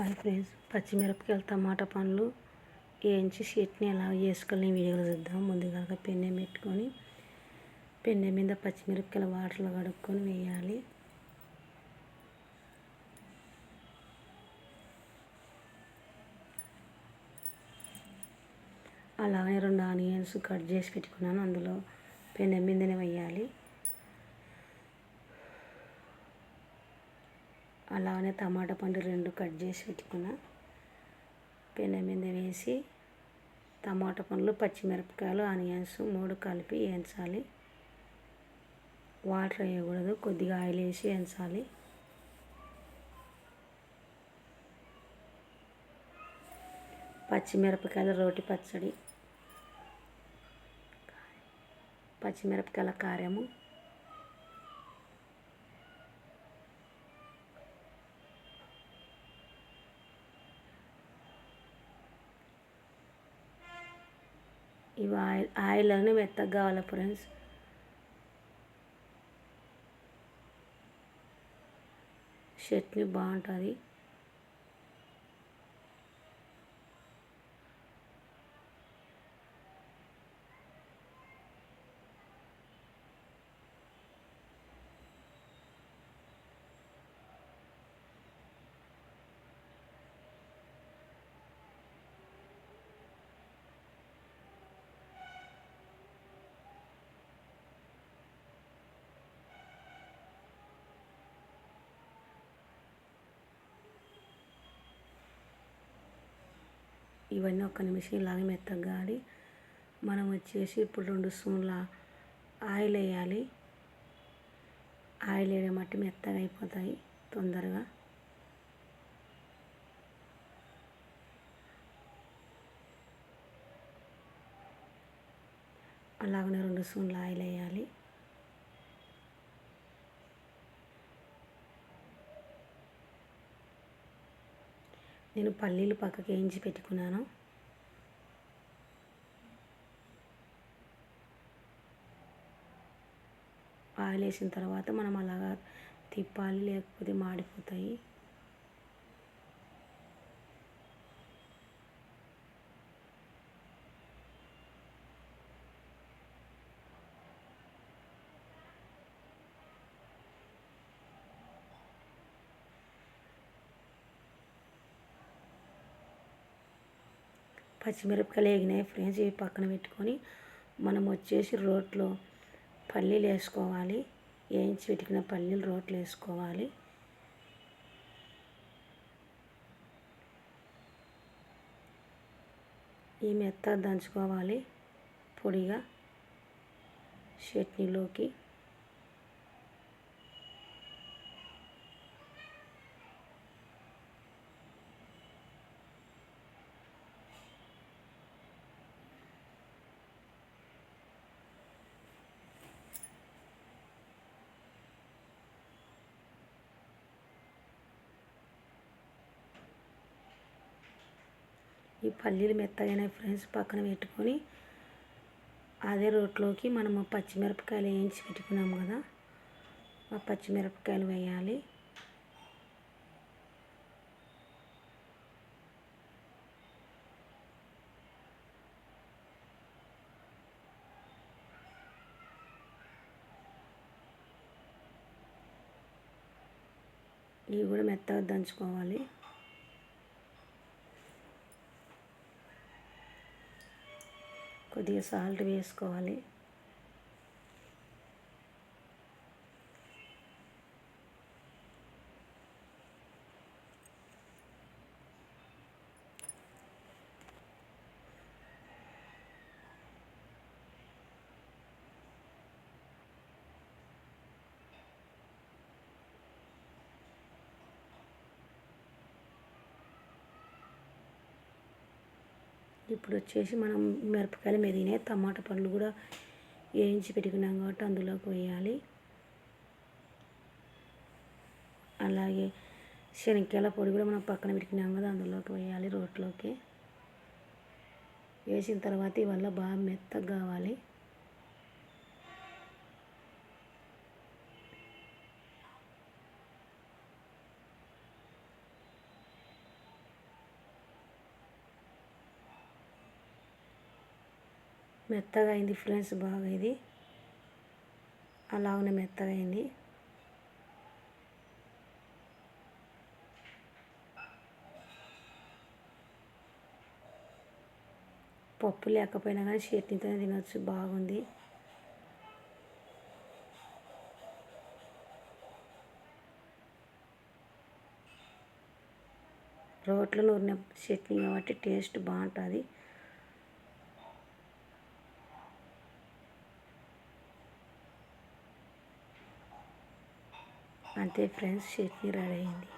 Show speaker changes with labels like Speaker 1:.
Speaker 1: Hi friends పచ్చిమిరపకాయలు టమాటా పండ్లు వేయించి చట్నీ ఎలా చేసుకోవాలి వీడియోలో చూద్దాం. ముందుగా పెన్నె పెట్టుకొని పెన్నె మీద పచ్చిమిరపకాయలు వాటర్లో కడుక్కొని వేయాలి. అలాగే రెండు ఆనియన్స్ కట్ చేసి పెట్టుకున్నాను. అందులో పెన్నె మీదనే వేయాలి. అలానే టమాటా పండు రెండు కట్ చేసి పెట్టుకున్నా. పెన్నె మీద వేసి టమాటా పండ్లు పచ్చిమిరపకాయలు ఆనియన్స్ మూడు కలిపి వేయించాలి. వాటర్ వేయకూడదు కొద్దిగా ఆయిల్ వేసి వేయించాలి. పచ్చిమిరపకాయల రోటి పచ్చడి పచ్చిమిరపకాయల కారము ఇవి ఆయిల్ ఆయిల్ అని మెత్తగా కావాలి ఫ్రెండ్స్? చట్నీ బాగుంటుంది. ఇవన్నీ ఒక నిమిషం ఇలాగే మెత్తగా ఆడి మనం వచ్చేసి ఇప్పుడు రెండు స్పూన్ల ఆయిల్ వేయాలి. ఆయిల్ వేయడం బట్టి మెత్తగా అయిపోతాయి తొందరగా. అలాగనే రెండు స్పూన్ల ఆయిల్ వేయాలి. నేను పల్లీలు పక్కకి వేయించి పెట్టుకున్నాను. ఆయిల్ వేసిన తర్వాత మనం అలాగా తిప్పాలి లేకపోతే మాడిపోతాయి. పచ్చిమిరపకాయలు వేగినాయి ఫ్రెండ్స్ ఇవి పక్కన పెట్టుకొని మనం వచ్చేసి రోట్లో పల్లీలు వేసుకోవాలి. వేయించి పెట్టుకున్న పల్లీలు రోట్లో వేసుకోవాలి. ఈ మెత్త దంచుకోవాలి పొడిగా చట్నీలోకి. ఈ పల్లీలు మెత్తగానే ఫ్రెండ్స్ పక్కన పెట్టుకొని అదే రోట్లోకి మనము పచ్చిమిరపకాయలు వేయించి పెట్టుకున్నాము కదా ఆ పచ్చిమిరపకాయలు వేయాలి. ఇవి కూడా మెత్తగా దంచుకోవాలి. కొద్దిగా సాల్ట్ వేసుకోవాలి. ఇప్పుడు వచ్చేసి మనం మిరపకాయలు మెదిగినాయి టమాటా పండ్లు కూడా వేయించి పెట్టుకున్నాం కాబట్టి అందులోకి వేయాలి. అలాగే శనక్కాయల పొడి కూడా మనం పక్కన పెట్టుకున్నాం కదా అందులోకి వేయాలి రోట్లోకి. వేసిన తర్వాత ఇవల్ల బాగా మెత్తగా కావాలి. మెత్తగా అయింది ఫ్రెండ్స్ బాగా ఇది. అలాగనే మెత్తగా అయింది పప్పు లేకపోయినా కానీ చట్నీతో తినొచ్చు బాగుంది. రోట్లో నూరిన చట్నీ కాబట్టి టేస్ట్ బాగుంటుంది. అంతే ఫ్రెండ్స్ చట్నీ రెడీ అయింది.